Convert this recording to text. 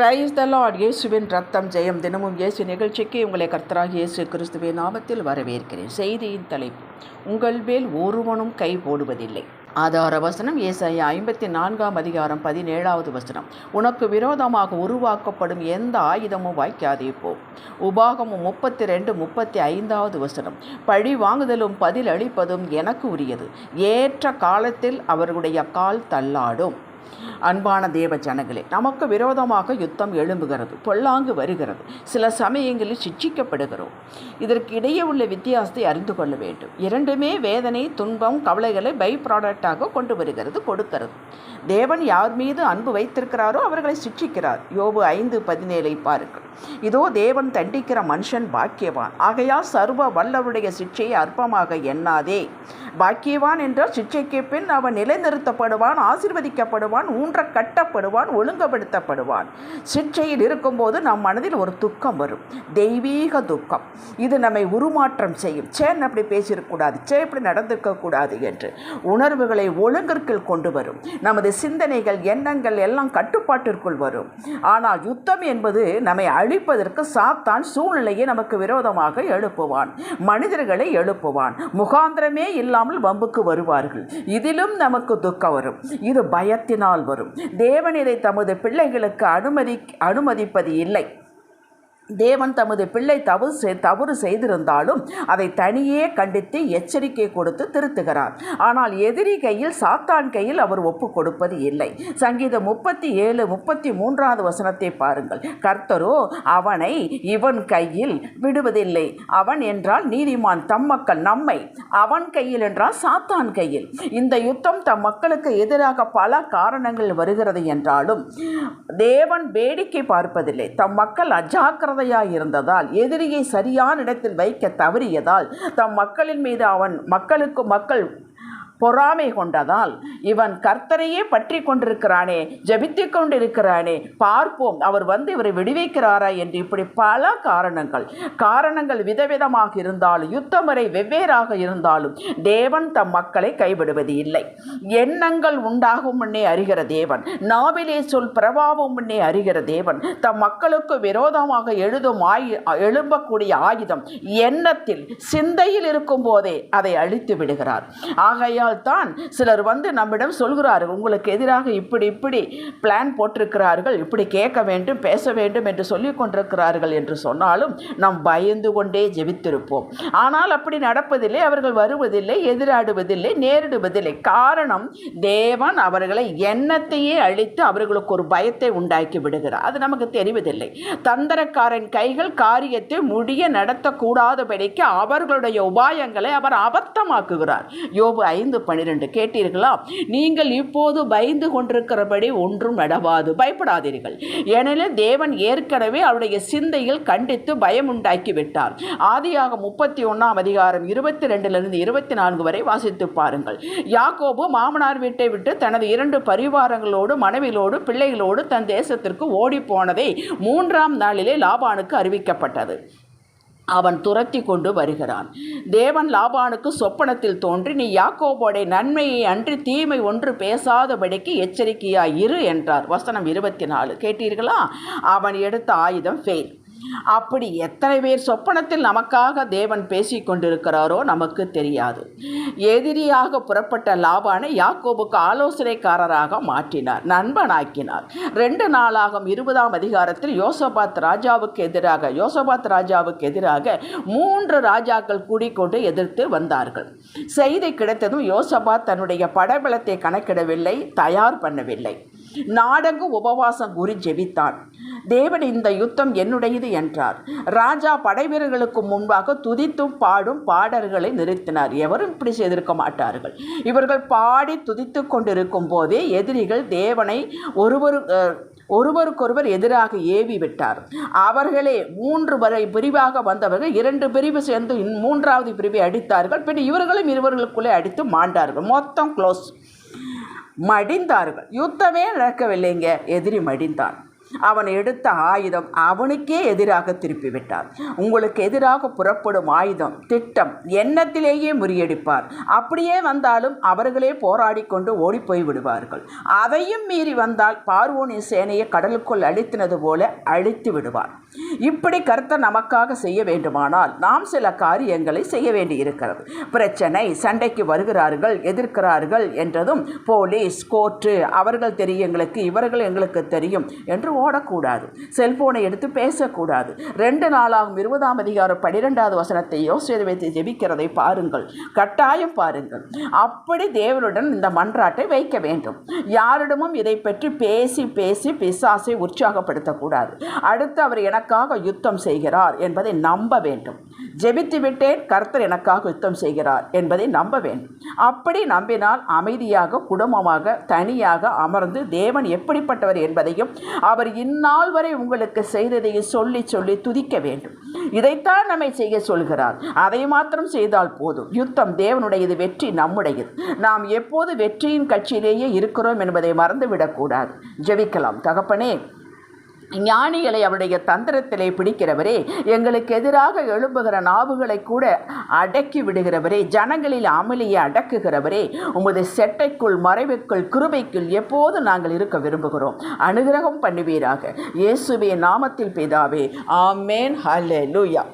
Raise the Lord இயேசுவின் ரத்தம் ஜெயம். தினமும் இயேசு நிகழ்ச்சிக்கு உங்களை கர்த்தராக இயேசு கிறிஸ்துவின் நாமத்தில் வரவேற்கிறேன். செய்தியின் தலைப்பு உங்கள் மேல் ஒருவனும் கை போடுவதில்லை. ஆதார வசனம் ஏசாயா ஐம்பத்தி நான்காம் அதிகாரம் பதினேழாவது வசனம். உனக்கு விரோதமாக உருவாக்கப்படும் எந்த ஆயுதமும் வாய்க்காதே போ. உபாகமும் முப்பத்தி ரெண்டு முப்பத்தி ஐந்தாவது வசனம். பழி வாங்குதலும் பதில் அளிப்பதும் எனக்கு உரியது. ஏற்ற காலத்தில் அவர்களுடைய கால் தள்ளாடும். அன்பான தேவ ஜனங்களே நமக்கு விரோதமாக யுத்தம் எழும்புகிறது பொல்லாங்கு வருகிறது. சில சமயங்களில் சிட்சிக்கப்படுகிறோம் இதற்கு இடையே உள்ள வித்தியாசத்தை அறிந்து கொள்ள வேண்டும். இரண்டுமே வேதனை துன்பம் கவலைகளை பை ப்ராடக்டாக கொண்டு வருகிறது கொடுக்கிறது. தேவன் யார் மீது அன்பு வைத்திருக்கிறாரோ அவர்களை சிட்சிக்கிறார் யோபு ஐந்து பதினேழை பாருங்கள். இதோ தேவன் தண்டிக்கிற மனுஷன் பாக்கியவான். ஆகையால் சர்வ வல்லவருடைய சிக்ஷையை அற்பமாக எண்ணாதே. பாக்கியவான் என்றால் சிக்ஷைக்கு பின் அவன் நிலைநிறுத்தப்படுவான் ஆசிர்வதிக்கப்படுவான் ஊன்ற கட்டப்படுவான் ஒழுங்குபடுத்தப்படுவான். சிட்சையில் இருக்கும்போது நம் மனதில் ஒரு துக்கம் வரும். தெய்வீக துக்கம். இது நம்மை உருமாற்றம் செய்யும். சேன் அப்படி பேசியிருக்கக்கூடாது? சே இப்படி நடந்திருக்கக்கூடாது என்று உணர்வுகளை ஒழுங்கிற்குள் கொண்டு வரும். நமது சிந்தனைகள் எண்ணங்கள் எல்லாம் கட்டுப்பாட்டிற்குள் வரும். ஆனால் யுத்தம் என்பது நம்மை அழிப்பதற்கு சாத்தான் சூழ்நிலையை நமக்கு விரோதமாக எழுப்புவான். மனிதர்களை எழுப்புவான். முகாந்திரமே இல்லாமல் வம்புக்கு வருவார்கள். இதிலும் நமக்கு துக்கம் வரும். இது பயத்தினால் வரும். தேவன் இதை தமது பிள்ளைகளுக்கு அனுமதி அனுமதிப்பது இல்லை. தேவன் தமது பிள்ளை தவறு செய் தவறு செய்திருந்தாலும் அதை தனியே கண்டித்து எச்சரிக்கை கொடுத்து திருத்துகிறார். ஆனால் எதிரி கையில் சாத்தான் கையில் அவர் ஒப்பு கொடுப்பது இல்லை. சங்கீதம் முப்பத்தி ஏழு முப்பத்தி மூன்றாவது வசனத்தை பாருங்கள். கர்த்தரோ அவனை இவன் கையில் விடுவதில்லை. அவன் என்றால் நீதிமான் தம் மக்கள் நம்மை. அவன் கையில் என்றால் சாத்தான் கையில். இந்த யுத்தம் தம் மக்களுக்கு எதிராக பல காரணங்கள் வருகிறது என்றாலும் தேவன் வேடிக்கை பார்ப்பதில்லை. தம் மக்கள் அஜாக்கிரதை ஜாக்கிரதையாய் இருந்ததால் எதிரியை சரியான இடத்தில் வைக்க தவறியதால் தம் மக்களின் மீது அவன் மக்களுக்கு மக்கள் பொறாமை கொண்டதால் இவன் கர்த்தரையே பற்றி கொண்டிருக்கிறானே ஜபித்து கொண்டிருக்கிறானே பார்ப்போம் அவர் வந்து இவரை விடுவிக்கிறாரா என்று. இப்படி பல காரணங்கள். காரணங்கள் விதவிதமாக இருந்தாலும் யுத்தம் வரை வெவ்வேறாக இருந்தாலும் தேவன் தம் மக்களை கைவிடுவது இல்லை. எண்ணங்கள் உண்டாகும் முன்னே அறிகிற தேவன் நாவிலே சொல் பிரபாவம் முன்னே அறிகிற தேவன் தம் மக்களுக்கு விரோதமாக எழுதும் ஆயு எழும்பக்கூடிய ஆயுதம் எண்ணத்தில் சிந்தையில் இருக்கும் போதே அதை அழித்து விடுகிறார். ஆகையால் தான் சிலர் வந்து நம்மிடம் சொல்கிறார்கள். உங்களுக்கு எதிராக இப்படி இப்படி பிளான் போட்டிருக்கிறார்கள். இப்படி கேட்க வேண்டும் பேச வேண்டும் என்று சொல்லிக் கொண்டிருக்கிறார்கள் என்று சொன்னாலும் நாம் பயந்து கொண்டே ஜெபித்திருப்போம். ஆனால் அப்படி நடப்பதில்லை. அவர்கள் வருவதில்லை எதிராடுவதில்லை நேரிடுவதில்லை. காரணம் தேவன் அவர்களை எண்ணத்தையே அழித்து அவர்களுக்கு ஒரு பயத்தை உண்டாக்கி விடுகிறார். அது நமக்கு தெரிவதில்லை. தந்திரக்காரன் கைகள் காரியத்தை முடிய நடத்தக்கூடாதபடிக்கு அவர்களுடைய உபாயங்களை அவர் அபத்தமாக்குகிறார். யோபு ஐந்து பன்னிரெண்டு கேட்டீர்களா? நீங்கள் இப்போது பயந்து கொண்டிருக்கிறபடி ஒன்றும் நடவாது. பயப்படாதீர்கள். ஏனெனில் தேவன் ஏற்கனவே அவருடைய சிந்தையில் கண்டித்து பயம் உண்டாக்கி விட்டார். ஆதியாக முப்பத்தி ஒன்றாம் அதிகாரம் இருபத்தி ரெண்டிலிருந்து இருபத்தி நான்கு வரை வாசித்து பாருங்கள். யாக்கோபு மாமனார் வீட்டை விட்டு தனது இரண்டு பரிவாரங்களோடு மனைவிகளோடு பிள்ளைகளோடு தன் தேசத்திற்கு ஓடி போனதை மூன்றாம் நாளிலே லாபானுக்கு அறிவிக்கப்பட்டது. அவன் துரத்தி கொண்டு வருகிறான். தேவன் லாபானுக்கு சொப்பனத்தில் தோன்றி நீ யாக்கோபோடைய நன்மையை அன்றி தீமை ஒன்று பேசாதபடிக்கு எச்சரிக்கையாயிரு என்றார். வசனம் இருபத்தி நாலு. கேட்டீர்களா? அவன் எடுத்த ஆயுதம் ஃபெயில் அப்படி எத்தனை பேர் சொப்பனத்தில் நமக்காக தேவன் பேசி கொண்டிருக்கிறாரோ நமக்கு தெரியாது. எதிரியாக புறப்பட்ட லாபானை யாக்கோபுக்கு ஆலோசனைக்காரராக மாற்றினார் நண்பனாக்கினார். ரெண்டு நாளாகும் இருபதாம் அதிகாரத்தில் யோசபாத் ராஜாவுக்கு எதிராக யோசபாத் ராஜாவுக்கு எதிராக மூன்று ராஜாக்கள் கூடிக்கொண்டு எதிர்த்து வந்தார்கள். செய்தி கிடைத்ததும் யோசபாத் தன்னுடைய படபலத்தை கணக்கிடவில்லை தயார் பண்ணவில்லை. நாடங்கு உபவாசம் கூறி ஜெபித்தான். தேவன் இந்த யுத்தம் என்னுடையது என்றார். ராஜா படைவீரர்களுக்கு முன்பாக துதித்தும் பாடும் பாடல்களை நிறுத்தினார். எவரும் இப்படி செய்திருக்க மாட்டார்கள். இவர்கள் பாடி துதித்து கொண்டிருக்கும் போதே எதிரிகள் தேவனை ஒருவரு ஒருவருக்கொருவர் எதிராக ஏவி விட்டார். அவர்களே மூன்று வரை பிரிவாக வந்தவர்கள் இரண்டு பிரிவு சேர்ந்து மூன்றாவது பிரிவை அடித்தார்கள். பின் இவர்களும் இருவர்களுக்குள்ளே அடித்து மாண்டார்கள். மொத்தம் க்ளோஸ் மடிந்தார்கள். யுத்தமே நடக்கவில்லைங்க. எதிரி மடிந்தான். அவன் எடுத்த ஆயுதம் அவனுக்கே எதிராக திருப்பிவிட்டார் உங்களுக்கு எதிராக புறப்படும் ஆயுதம் திட்டம் எண்ணத்திலேயே முறியடிப்பார். அப்படியே வந்தாலும் அவர்களே போராடி கொண்டு ஓடிப்போய் விடுவார்கள். அதையும் மீறி வந்தால் பார்வோனின் சேனையை கடலுக்குள் அழித்தினது போல அழித்து விடுவார். இப்படி கர்த்தர் நமக்காக செய்ய வேண்டுமானால் நாம் சில காரியங்களை செய்ய வேண்டியிருக்கிறது. பிரச்சனை சண்டைக்கு வருகிறார்கள் எதிர்க்கிறார்கள் என்றதும் போலீஸ் கோர்ட்டு அவர்கள் தெரியும் எங்களுக்கு இவர்கள் எங்களுக்கு தெரியும் என்று ஓடக்கூடாது. செல்போனை எடுத்து பேசக்கூடாது. ரெண்டு நாளாகும் இருபதாம் அதிகாரம் பனிரெண்டாவது வசனத்தை யோசித்து வைத்து ஜெபிக்கிறதை பாருங்கள். கட்டாயம் பாருங்கள். அப்படி தேவனுடன் இந்த மன்றாட்டை வைக்க வேண்டும். யாரிடமும் இதை பற்றி பேசி பேசி பிசாசை உற்சாகப்படுத்தக்கூடாது. அடுத்து அவர் எனக்காக யுத்தம் செய்கிறார் என்பதை நம்ப வேண்டும். ஜெபித்து விட்டேன் கர்த்தர் எனக்காக யுத்தம் செய்கிறார் என்பதை நம்ப வேண்டும். அப்படி நம்பினால் அமைதியாக குடும்பமாக தனியாக அமர்ந்து தேவன் எப்படிப்பட்டவர் என்பதையும் அவர் இந்நாள் வரை உங்களுக்கு செய்ததையும் சொல்லி சொல்லி துதிக்க வேண்டும். இதைத்தான் நம்மை செய்ய சொல்கிறார். அதை மாத்திரம் செய்தால் போதும். யுத்தம் தேவனுடையது வெற்றி நம்முடையது. நாம் எப்போது வெற்றியின் கட்சியிலேயே இருக்கிறோம் என்பதை மறந்துவிடக்கூடாது. ஜெபிக்கலாம். தகப்பனே ஞானிகளை அவருடைய தந்திரத்திலே பிடிக்கிறவரே எங்களுக்கு எதிராக எழும்புகிற நாவுகளை கூட அடக்கி விடுகிறவரே ஜனங்களில் அமளியை அடக்குகிறவரே உமது செட்டைக்குள் மறைவுக்குள் கிருபைக்குள் எப்போது நாங்கள் இருக்க விரும்புகிறோம். அனுகிரகம் பண்ணுவீராக. இயேசுவே நாமத்தில் பிதாவே ஆமேன். ஹல்லேலூயா